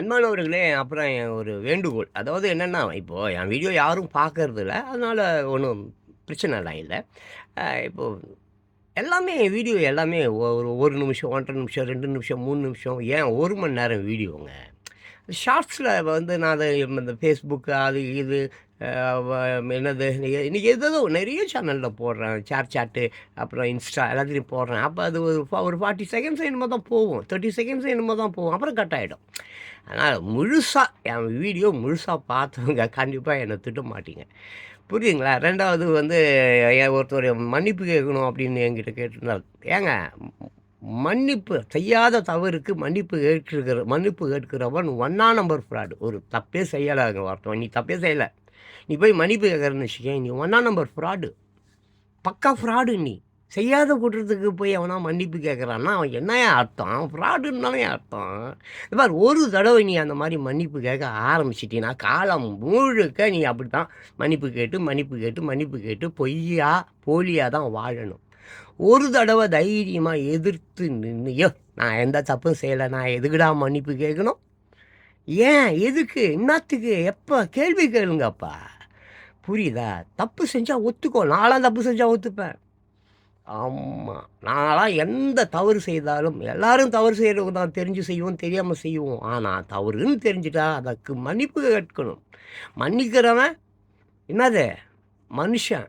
அன்பானவர்களே, அப்புறம் என் ஒரு வேண்டுகோள். அதாவது என்னென்னா இப்போது என் வீடியோ யாரும் பார்க்கறதில்ல. அதனால் ஒன்றும் பிரச்சனைலாம் இல்லை இப்போது எல்லாமே வீடியோ எல்லாமே ஒரு ஒரு நிமிஷம், 1 1/2 நிமிஷம், ரெண்டு நிமிஷம், மூணு நிமிஷம், ஏன் ஒரு மணி நேரம் வீடியோங்க. ஷார்ட்ஸில் வந்து நான் அதை இந்த ஃபேஸ்புக்கு அது இது என்னது இன்றைக்கி ஏதேதோ நிறைய சேனலில் போடுறேன். சேர் சாட்டு, அப்புறம் இன்ஸ்டா எல்லாத்துலேயும் போடுறேன். அப்போ அது ஒரு ஒரு 40 செகண்ட்ஸ் என்னமோ தான் போகும். 30 செகண்ட்ஸ் என்னமோ தான் போகும். அப்புறம் கட் ஆயிடும். அதனால் முழுசாக என் வீடியோ முழுசாக பார்த்தவங்க கண்டிப்பாக என்னை திட்ட மாட்டீங்க. புரியுதுங்களா? ரெண்டாவது வந்து என் ஒருத்தர் மன்னிப்பு கேட்கணும் அப்படின்னு என்கிட்ட கேட்டிருந்தார். ஏங்க மன்னிப்பு செய்யாத தவறுக்கு மன்னிப்பு கேட்கிற மன்னிப்பு கேட்கிறவன் ஒன்னா நம்பர் ஃப்ராடு. ஒரு தப்பே செய்யலங்க வார்த்தை நீ தப்பே செய்யலை நீ போய் மன்னிப்பு கேட்குறன்னு வச்சுக்கேன் நீ ஒன்னா நம்பர் ஃப்ராடு. பக்கா ஃப்ராடு நீ. செய்யாத குற்றத்துக்கு போய் அவனா மன்னிப்பு கேட்குறான்னா அவன் என்னையா அர்த்தம்? அவன் ஃப்ராடுன்னு அர்த்தம். இது மாதிரி ஒரு தடவை நீ அந்த மாதிரி மன்னிப்பு கேட்க ஆரம்பிச்சிட்டீன்னா, காலம் முழுக்க நீ அப்படி தான் மன்னிப்பு கேட்டு, மன்னிப்பு கேட்டு, மன்னிப்பு கேட்டு பொய்யா, போலியாக தான் வாழணும். ஒரு தடவை தைரியமாக எதிர்த்து நின்றுயோ நான் எந்த தப்பும் செய்யலை நான் எதுக்குடா மன்னிப்பு கேட்கணும்? ஏன்? எதுக்கு? இன்னத்துக்கு எப்போ கேள்வி கேளுங்கப்பா. புரியுதா? தப்பு செஞ்சால் ஒத்துக்கோ. நான்லாம் தப்பு செஞ்சால் ஒத்துப்பேன். ஆமாம் நான்லாம் எந்த தவறு செய்தாலும் எல்லாரும் தவறு செய்கிறவங்க தான். தெரிஞ்சு செய்வோம், தெரியாமல் செய்வோம். ஆனால் தவறுன்னு தெரிஞ்சுட்டா அதற்கு மன்னிப்பு கேட்கணும். மன்னிக்கிறவன் என்னது? மனுஷன்.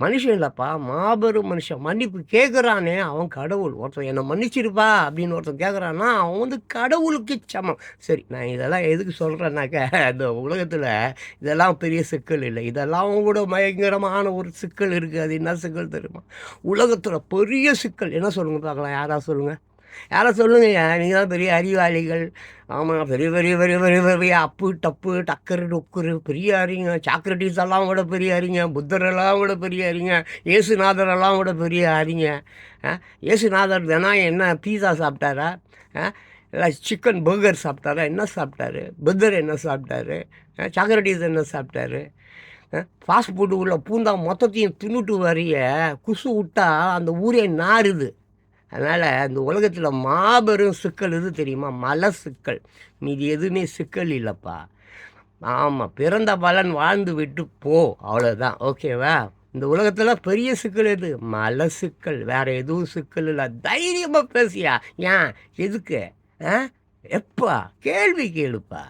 மனுஷன் இல்லைப்பா மாபெரும் மனுஷன். மன்னிப்பு கேட்குறானே அவன் கடவுள். ஒருத்தன் என்னை மன்னிச்சிருப்பா அப்படின்னு ஒருத்தன் கேட்கறான்னா, அவன் வந்து கடவுளுக்கு சமம். சரி நான் இதெல்லாம் எதுக்கு சொல்கிறேன்னாக்க இந்த உலகத்தில் இதெல்லாம் பெரிய சிக்கல் இல்லை இதெல்லாம் கூட பயங்கரமான ஒரு சிக்கல் இருக்குது அது என்ன சிக்கல் தெரியுமா? உலகத்தில் பெரிய சிக்கல். என்ன சொல்லுங்கள் பார்க்கலாம்? யாராவது சொல்லுங்கள் யாரை சொல்லுங்க நீங்கள் தான் பெரிய அறிவாளிகள். ஆமாம் பெரிய பெரிய பெரிய பெரிய பெரிய அப்பு, டப்பு, டக்கரு, டொக்குரு பெரிய அறிங்க சாக்ரட்டிஸ் எல்லாம் விட பெரிய அறிங்க புத்தர் எல்லாம் விட பெரிய அறிங்க இயேசுநாதர் எல்லாம் விட பெரிய அறிங்க இயேசுநாதர் தினம் என்ன பீஸா சாப்பிட்டாரா? இல்லை சிக்கன் பர்கர் சாப்பிட்டாரா? என்ன சாப்பிட்டாரு? புத்தர் என்ன சாப்பிட்டாரு? சாக்ரட்டிஸ் என்ன சாப்பிட்டாரு? ஃபாஸ்ட் ஃபுட்டு உள்ள பூந்தா மொத்தத்தையும் தின்னுட்டு வரைய குசு விட்டா அந்த ஊரே நாறுது. அதனால் இந்த உலகத்தில் மாபெரும் சிக்கல் எது தெரியுமா? மலச்சிக்கல். மீதி எதுவுமே சிக்கல் இல்லைப்பா ஆமாம் பிறந்த பலன் வாழ்ந்து விட்டு போ. அவ்வளோதான். ஓகேவா? இந்த உலகத்தில் பெரிய சிக்கல் எது? மலச்சிக்கல். வேறு எதுவும் சிக்கல் இல்லை தைரியமாக பேசியா ஏன்? எதுக்கு? ஆ எப்பா கேள்வி கேளுப்பா.